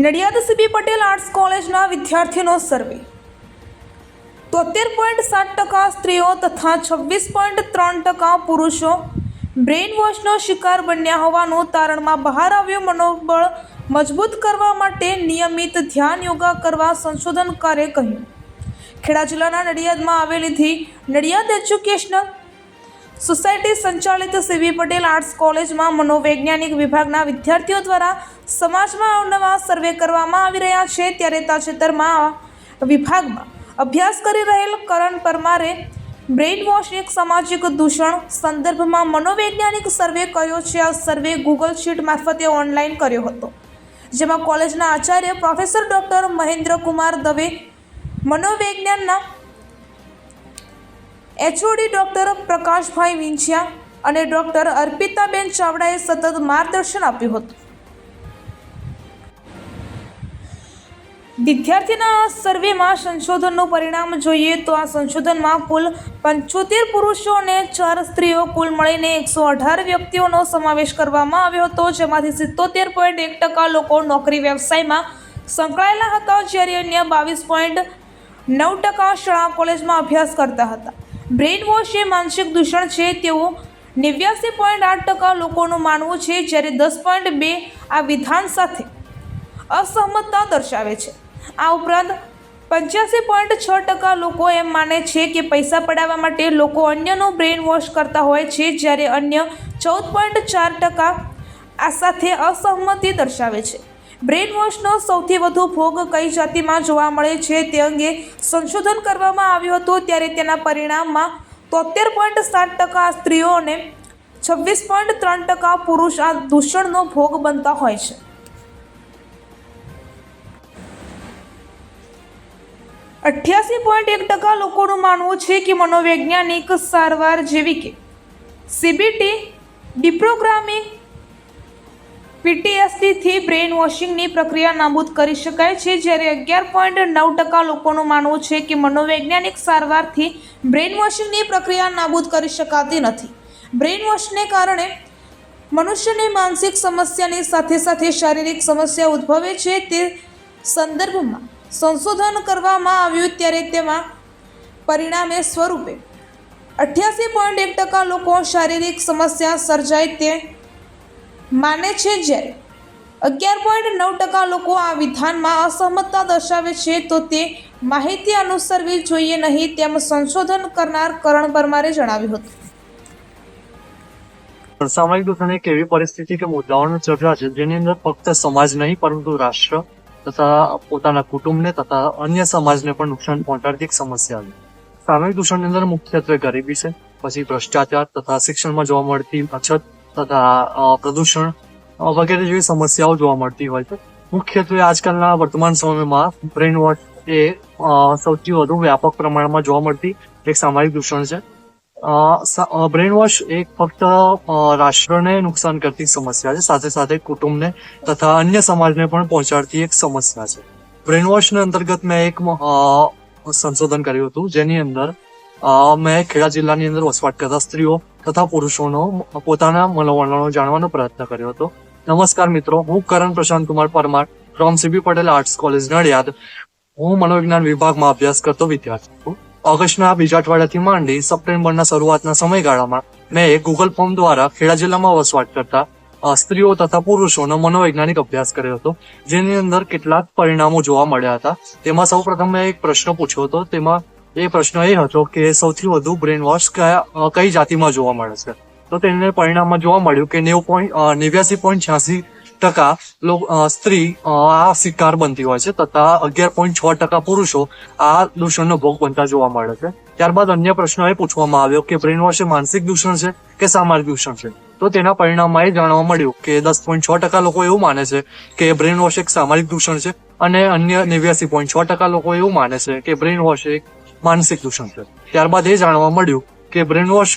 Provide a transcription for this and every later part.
Nadiad CB Patel arts કોલેજના વિદ્યાર્થીનો સર્વે તોતેર point સાત ટકા સ્ત્રીઓ તથા છવ્વીસ પોઈન્ટ ત્રણ ટકા પુરુષો બ્રેઇન વોશનો શિકાર બન્યા હોવાનું તારણમાં બહાર આવ્યું મનોબળ મજબૂત કરવા માટે નિયમિત ધ્યાન યોગા કરવા સંશોધનકારે કહ્યું. ખેડા જિલ્લાના નડિયાદમાં આવેલીથી નડિયાદ એજ્યુકેશનલ સોસાયટી સંચાલિત સીવી પટેલ આર્ટ્સ કોલેજમાં મનોવૈજ્ઞાનિક વિભાગના વિદ્યાર્થીઓ દ્વારા સમાજમાં અવનવા સર્વે કરવામાં આવી રહ્યા છે. ત્યારે તાજેતરમાં વિભાગમાં અભ્યાસ કરી રહેલ કરણ પરમારે બ્રેઇન વોશ એક સામાજિક દૂષણ સંદર્ભમાં મનોવૈજ્ઞાનિક સર્વે કર્યો છે. આ સર્વે ગૂગલ શીટ મારફતે ઓનલાઈન કર્યો હતો. જેમાં કોલેજના આચાર્ય પ્રોફેસર ડૉક્ટર મહેન્દ્રકુમાર દવે મનોવૈજ્ઞાનના એચઓડી ડૉક્ટર પ્રકાશભાઈ વિંછિયા અને ડૉક્ટર અર્પિતાબેન ચાવડાએ સતત માર્ગદર્શન આપ્યું હતું. વિદ્યાર્થીના સર્વેમાં સંશોધનનું પરિણામ જોઈએ તો આ સંશોધનમાં કુલ પંચોતેર પુરુષો અને ચાર સ્ત્રીઓ કુલ મળીને એકસો અઢાર વ્યક્તિઓનો સમાવેશ કરવામાં આવ્યો હતો, જેમાંથી સિત્તોતેર પોઈન્ટ એક ટકા લોકો નોકરી વ્યવસાયમાં સંકળાયેલા હતા, જ્યારે અન્ય બાવીસ પોઈન્ટ નવ ટકા શાળા કોલેજમાં અભ્યાસ કરતા હતા. બ્રેઇન વોશ એ માનસિક દૂષણ છે તેવું નેવ્યાસી પોઈન્ટ આઠ ટકા લોકોનું માનવું છે, જ્યારે દસ પોઈન્ટ બે આ વિધાન સાથે અસહમતતા દર્શાવે છે. આ ઉપરાંત પંચ્યાસી પોઈન્ટ છ ટકા લોકો એમ માને છે કે પૈસા પડાવવા માટે લોકો અન્યનું બ્રેઇન વોશ કરતા હોય છે, જ્યારે અન્ય ચૌદ પોઈન્ટ ચાર ટકા આ સાથે અસહમતિ દર્શાવે છે. બ્રેઇન વોશનો સૌથી વધુ ભોગ કઈ જાતિમાં જોવા મળે છે તે અંગે સંશોધન કરવામાં આવ્યું હતું ત્યારે તેના પરિણામમાં તોતેર પોઈન્ટ સાત ટકા સ્ત્રીઓ અને છવ્વીસ પોઈન્ટ ત્રણ ટકા પુરુષ આ દૂષણનો ભોગ બનતા હોય છે. અઠ્યાસી પોઈન્ટ એક ટકા લોકોનું માનવું છે કે મનોવૈજ્ઞાનિક સારવાર જેવી કે સીબીટી ડિપ્રોગ્રામિંગ પીટીએસડીથી બ્રેઇન વોશિંગની પ્રક્રિયા નાબૂદ કરી શકાય છે, જ્યારે અગિયાર પોઈન્ટ નવ ટકા લોકોનું માનવું છે કે મનોવૈજ્ઞાનિક સારવારથી બ્રેઇન વોશિંગની પ્રક્રિયા નાબૂદ કરી શકાતી નથી. બ્રેઇન વોશને કારણે મનુષ્યની માનસિક સમસ્યાની સાથે સાથે શારીરિક સમસ્યા ઉદ્ભવે છે. તે સંદર્ભમાં સંશોધન કરવામાં આવ્યું ત્યારે તેમાં પરિણામે સ્વરૂપે અઠ્યાસી પોઈન્ટ એક ટકા લોકો શારીરિક સમસ્યા સર્જાય તે માને છે જ્યારે અગિયાર પોઈન્ટ નવ ટકા લોકો આ વિધાનમાં અસહમતતા દર્શાવે છે, તો તે માહિતી અનુસરવી જોઈએ નહીં તેમ સંશોધન કરનાર કરણ પરમારે જણાવ્યું હતું. સામાયિક દૂષણ એક એવી પરિસ્થિતિ કે મુદ્દાઓની ચર્ચા છે, જેની અંદર ફક્ત સમાજ નહીં, પરંતુ રાષ્ટ્ર તથા પોતાના કુટુંબને તથા અન્ય સમાજને પણ નુકસાન પહોંચાડતી એક સમસ્યા છે. સામાયિક દૂષણની અંદર મુખ્યત્વે ગરીબી છે, પછી ભ્રષ્ટાચાર તથા શિક્ષણમાં જોવા મળતી અછત તથા પ્રદૂષણ વગેરે જેવી સમસ્યાઓ જોવા મળતી હોય છે. મુખ્યત્વે આજકાલના વર્તમાન સમયમાં બ્રેન વોશ એ સૌથી વધુ વ્યાપક પ્રમાણમાં જોવા મળતી એક સામાયિક દૂષણ છે. બ્રેન વોશ એક ફક્ત રાષ્ટ્રને નુકસાન કરતી સમસ્યા છે. સાથે સાથે કુટુંબને તથા અન્ય સમાજને પણ પહોંચાડતી એક સમસ્યા છે. બ્રેન વોશના અંતર્ગત મેં એક સંશોધન કર્યું હતું, જેની અંદર મેં ખેડા જિલ્લાની અંદર વસવાટ કરતા સ્ત્રીઓ તથા પુરુષોનો પોતાના મનોવલણો જાણવાનો પ્રયત્ન કર્યો હતો. નમસ્કાર મિત્રો, હું Karan Prashant Kumar Parmar from CB Patel arts college Nadiad. હું મનોવિજ્ઞાન વિભાગમાં અભ્યાસ કરતો વિદ્યાર્થી છું. ઓગસ્ટના બીજા અઠવાડિયાથી માંડી સપ્ટેમ્બરના શરૂઆતના સમયગાળામાં મેં ગૂગલ ફોર્મ દ્વારા ખેડા જિલ્લામાં વસવાટ કરતા સ્ત્રીઓ તથા પુરુષોનો મનોવૈજ્ઞાનિક અભ્યાસ કર્યો હતો. જેની અંદર કેટલાક પરિણામો જોવા મળ્યા હતા. તેમાં સૌ પ્રથમ મેં એક પ્રશ્ન પૂછ્યો હતો. તેમાં એ પ્રશ્ન એ હતો કે સૌથી વધુ બ્રેન વોશ કયા કઈ જાતિમાં જોવા મળે છે? તો તેને પરિણામમાં જોવા મળ્યું કે નેવું પોઈન્ટ નેવ્યાસી પોઈન્ટ છ્યાસી ટકા સ્ત્રી આ શિકાર બનતી હોય છે તથા અગિયાર પોઈન્ટ છ ટકા પુરુષો આ દૂષણનો ભોગ બનતા જોવા મળે છે. ત્યારબાદ અન્ય પ્રશ્ન એ પૂછવામાં આવ્યો કે બ્રેન વોશ એ માનસિક દૂષણ છે કે સામાજિક દૂષણ છે? તો તેના પરિણામમાં એ જાણવા મળ્યું કે દસ પોઈન્ટ છ ટકા લોકો એવું માને છે કે બ્રેન વોશ એક સામાજિક દૂષણ છે અને અન્ય નેવ્યાસી પોઈન્ટ છ ટકા લોકો એવું માને છે કે બ્રેન વોશ એક માનસિક દૂષણ છે. ત્યારબાદ એ જાણવા મળ્યું કે બ્રેન વોશ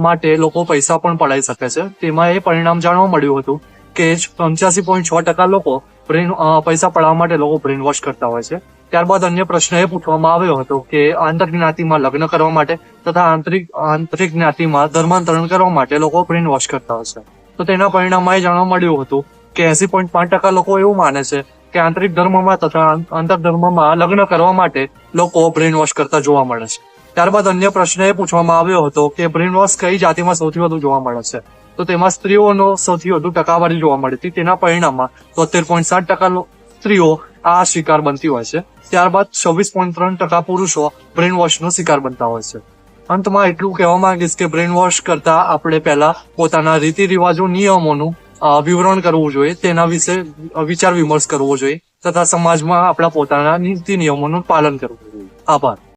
માટે લોકો પૈસા પણ પડાઈ શકે છે. તેમાં એ પરિણામ જાણવા મળ્યું હતું કે પંચ્યાસી પોઈન્ટ છ ટકા લોકો બ્રેન પૈસા પડાવવા માટે લોકો બ્રેન વોશ કરતા હોય છે. ત્યારબાદ અન્ય પ્રશ્ન એ પૂછવામાં આવ્યો હતો કે આંતર જ્ઞાતિમાં લગ્ન કરવા માટે તથા આંતરિક આંતરિક જ્ઞાતિમાં ધર્માંતરણ કરવા માટે લોકો બ્રેન વોશ કરતા હોય છે. તો તેના પરિણામમાં એ જાણવા મળ્યું હતું કે એસી પોઈન્ટ પાંચ ટકા લોકો એવું માને છે કે આંતરિક ધર્મમાં તથા આંતર ધર્મમાં લગ્ન કરવા માટે લોકો બ્રેન વોશ કરતા જોવા મળે છે. ત્યારબાદ અન્ય પ્રશ્ન એ પૂછવામાં આવ્યો હતો કે બ્રેન વોશ કઈ જાતિમાં સૌથી વધુ જોવા મળે છે? તો તેમાં સ્ત્રીઓનો સૌથી વધુ ટકાવારી જોવા મળી હતી. તેના પરિણામમાં તોતેર પોઈન્ટ સાત ટકા સ્ત્રીઓ આ શિકાર બનતી હોય છે. ત્યારબાદ છવ્વીસ પોઈન્ટ ત્રણ ટકા પુરુષો બ્રેન વોશનો શિકાર બનતા હોય છે. અંતમાં એટલું કહેવા માંગીશ કે બ્રેન વોશ કરતા આપણે પહેલા પોતાના રીતિ રિવાજો નિયમોનું વિવરણ કરવું જોઈએ, તેના વિશે વિચાર વિમર્શ કરવો જોઈએ, તથા સમાજમાં આપણા પોતાના નીતિ નિયમોનું પાલન કરવું જોઈએ. આભાર.